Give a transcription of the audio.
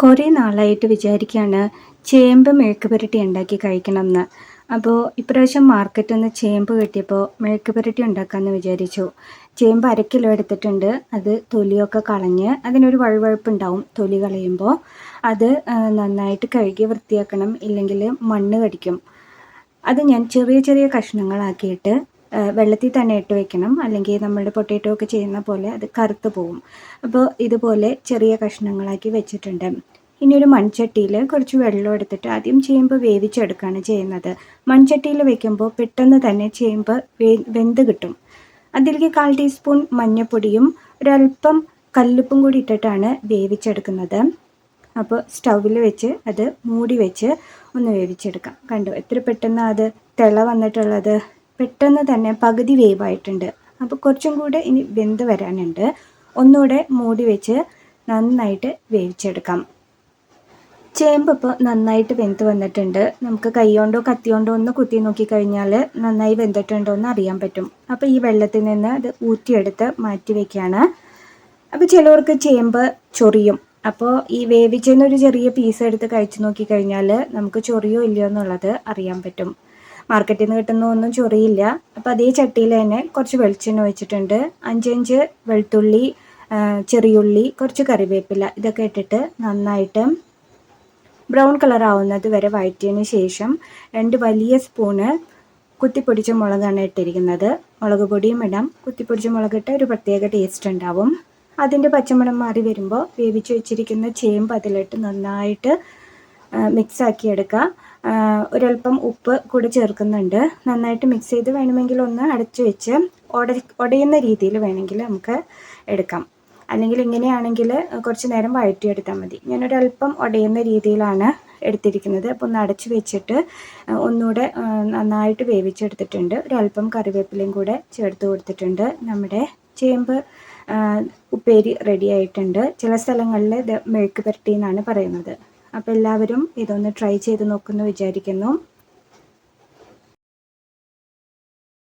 കുറേ നാളായിട്ട് വിചാരിക്കുകയാണ് ചേമ്പ് മെഴുക്ക് പുരട്ടി ഉണ്ടാക്കി കഴിക്കണം എന്ന് അപ്പോൾ ഇപ്രാവശ്യം മാർക്കറ്റിൽ നിന്ന് ചേമ്പ് കിട്ടിയപ്പോൾ മെഴുക്ക് പുരട്ടി ഉണ്ടാക്കാമെന്ന് വിചാരിച്ചു. ചേമ്പ് അര കിലോ എടുത്തിട്ടുണ്ട്. അത് തൊലിയൊക്കെ കളഞ്ഞ് അതിനൊരു വഴുവഴുപ്പുണ്ടാവും. തൊലി കളയുമ്പോൾ അത് നന്നായിട്ട് കഴുകി വൃത്തിയാക്കണം. ഇല്ലെങ്കിൽ മണ്ണ് കടിക്കും. അത് ഞാൻ ചെറിയ ചെറിയ കഷ്ണങ്ങളാക്കിയിട്ട് വെള്ളത്തിൽ തന്നെ ഇട്ട് വെക്കണം. അല്ലെങ്കിൽ നമ്മുടെ പൊട്ടേറ്റോ ഒക്കെ ചെയ്യുന്ന പോലെ അത് കറുത്ത് പോവും. അപ്പോൾ ഇതുപോലെ ചെറിയ കഷ്ണങ്ങളാക്കി വെച്ചിട്ടുണ്ട്. ഇനി ഒരു മൺചട്ടിയിൽ കുറച്ച് വെള്ളം എടുത്തിട്ട് ആദ്യം ചേമ്പ് വേവിച്ചെടുക്കുകയാണ് ചെയ്യുന്നത്. മൺചട്ടിയിൽ വെക്കുമ്പോൾ പെട്ടെന്ന് തന്നെ ചേമ്പ് വെന്ത് കിട്ടും. അതിലേക്ക് കാൽ ടീസ്പൂൺ മഞ്ഞൾപ്പൊടിയും ഒരല്പം കല്ലുപ്പും കൂടി ഇട്ടിട്ടാണ് വേവിച്ചെടുക്കുന്നത്. അപ്പോൾ സ്റ്റൗവിൽ വെച്ച് അത് മൂടി വെച്ച് ഒന്ന് വേവിച്ചെടുക്കാം. കണ്ടു എത്ര പെട്ടെന്ന് അത് തിള വന്നിട്ടുള്ളത്. പെട്ടെന്ന് തന്നെ പകുതി വേവായിട്ടുണ്ട്. അപ്പോൾ കുറച്ചും കൂടെ ഇനി വെന്ത് വരാനുണ്ട്. ഒന്നുകൂടെ മൂടി വെച്ച് നന്നായിട്ട് വേവിച്ചെടുക്കാം. ചേമ്പ് ഇപ്പോൾ നന്നായിട്ട് വെന്ത് വന്നിട്ടുണ്ട്. നമുക്ക് കൈകൊണ്ടോ കത്തിയോണ്ടോ ഒന്ന് കുത്തി നോക്കിക്കഴിഞ്ഞാൽ നന്നായി വെന്തിട്ടുണ്ടോ എന്ന് അറിയാൻ പറ്റും. അപ്പോൾ ഈ വെള്ളത്തിൽ നിന്ന് അത് ഊറ്റിയെടുത്ത് മാറ്റി വയ്ക്കുകയാണ് അപ്പോൾ ചിലവർക്ക് ചേമ്പ് ചൊറിയും. അപ്പോൾ ഈ വേവിച്ചതിന് ഒരു ചെറിയ പീസ് എടുത്ത് കഴിച്ചു നോക്കി കഴിഞ്ഞാൽ നമുക്ക് ചൊറിയോ ഇല്ലയോ എന്നുള്ളത് അറിയാൻ പറ്റും. മാർക്കറ്റിൽ നിന്ന് കിട്ടുന്ന ഒന്നും ചൊറിയില്ല. അപ്പോൾ അതേ ചട്ടിയിൽ തന്നെ കുറച്ച് വെളിച്ചെണ്ണ ഒഴിച്ചിട്ടുണ്ട്. അഞ്ചഞ്ച് വെളുത്തുള്ളി ചെറിയുള്ളി കുറച്ച് കറിവേപ്പില ഇതൊക്കെ ഇട്ടിട്ട് നന്നായിട്ട് ബ്രൗൺ കളർ ആവുന്നത് വരെ വഴറ്റിയതിന് ശേഷം രണ്ട് വലിയ സ്പൂണ് കുത്തിപ്പൊടിച്ച മുളകാണ് ഇട്ടിരിക്കുന്നത്. മുളക് പൊടിയും ഇടാം. കുത്തിപ്പൊടിച്ച മുളകിട്ട് ഒരു പ്രത്യേക ടേസ്റ്റ് ഉണ്ടാവും. അതിന്റെ പച്ചമണം മാറി വരുമ്പോൾ വേവിച്ച് വെച്ചിരിക്കുന്ന ചേമ്പ് അതിലിട്ട് നന്നായിട്ട് മിക്സ് ആക്കി എടുക്കുക ഒരൽപ്പം ഉപ്പ് കൂടി ചേർക്കുന്നുണ്ട്. നന്നായിട്ട് മിക്സ് ചെയ്ത് വേണമെങ്കിൽ ഒന്ന് അടച്ചു വെച്ച് ഉട ഉടയുന്ന രീതിയിൽ വേണമെങ്കിൽ നമുക്ക് എടുക്കാം. അല്ലെങ്കിൽ ഇങ്ങനെയാണെങ്കിൽ കുറച്ച് നേരം വഴറ്റിയെടുത്താൽ മതി. ഞാനൊരൽപ്പം ഉടയുന്ന രീതിയിലാണ് എടുത്തിരിക്കുന്നത്. അപ്പോൾ ഒന്ന് അടച്ച് വെച്ചിട്ട് ഒന്നുകൂടെ നന്നായിട്ട് വേവിച്ചെടുത്തിട്ടുണ്ട്. ഒരൽപ്പം കറിവേപ്പിലയും കൂടെ ചേർത്ത് കൊടുത്തിട്ടുണ്ട്. നമ്മുടെ ചേമ്പ് ഉപ്പേരി റെഡി ആയിട്ടുണ്ട്. ചില സ്ഥലങ്ങളിൽ ഇത് മെഴുക്ക് പുരട്ടി എന്നാണ് പറയുന്നത്. അപ്പോൾ എല്ലാവരും ഇതൊന്ന് ട്രൈ ചെയ്ത് നോക്കുമെന്ന് വിചാരിക്കുന്നു.